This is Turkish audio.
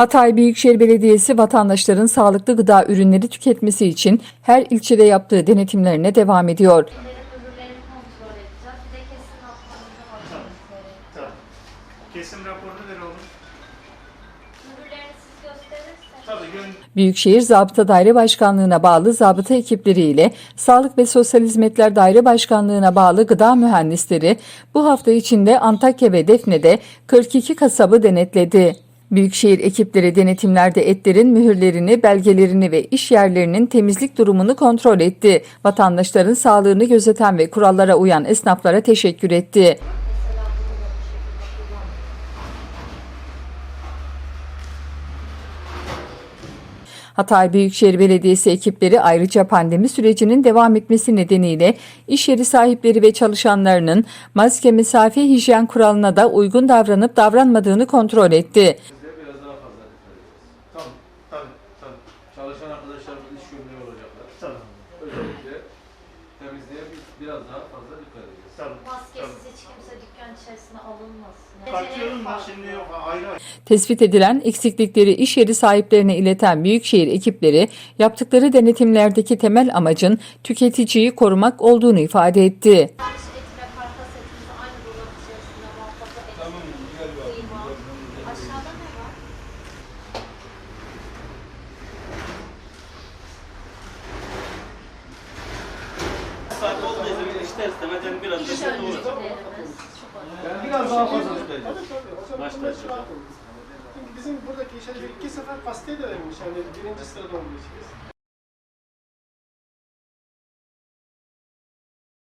Hatay Büyükşehir Belediyesi vatandaşların sağlıklı gıda ürünleri tüketmesi için her ilçede yaptığı denetimlerine devam ediyor. Kesim raporunu ver oğlum. Büyükşehir Zabıta Daire Başkanlığı'na bağlı zabıta ekipleriyle Sağlık ve Sosyal Hizmetler Daire Başkanlığı'na bağlı gıda mühendisleri bu hafta içinde Antakya ve Defne'de 42 kasabı denetledi. Büyükşehir ekipleri denetimlerde etlerin mühürlerini, belgelerini ve iş yerlerinin temizlik durumunu kontrol etti. Vatandaşların sağlığını gözeten ve kurallara uyan esnaflara teşekkür etti. Hatay Büyükşehir Belediyesi ekipleri ayrıca pandemi sürecinin devam etmesi nedeniyle iş yeri sahipleri ve çalışanlarının maske, mesafe, hijyen kuralına da uygun davranıp davranmadığını kontrol etti. Bize biraz daha fazla dikkat edeceğiz. Tabii. Tabii. Çalışan arkadaşlarımız iş gömleği olacaklar. Tabii. Özellikle temizliğe biz biraz daha fazla dikkat edeceğiz. Tabii. Maskesiz hiç kimse dükkan içerisine alınmasın. Kaçıyorum ben şimdi yok ayrı ayrı. Tespit edilen eksiklikleri iş yeri sahiplerine ileten Büyükşehir ekipleri yaptıkları denetimlerdeki temel amacın tüketiciyi korumak olduğunu ifade etti. Her şey et ve karkas etimizi aynı dolap içerisinde muhafaza et. Tamam, güzel bir Kıyma. Aşağıda ne olduysa biz ister istemez yani biraz da şey önemli. Yani biraz daha fazla rahat olun. Çünkü bizim buradaki işe bir iki sefer pastayı da vermiş. Yani birinci sırada olduğu için.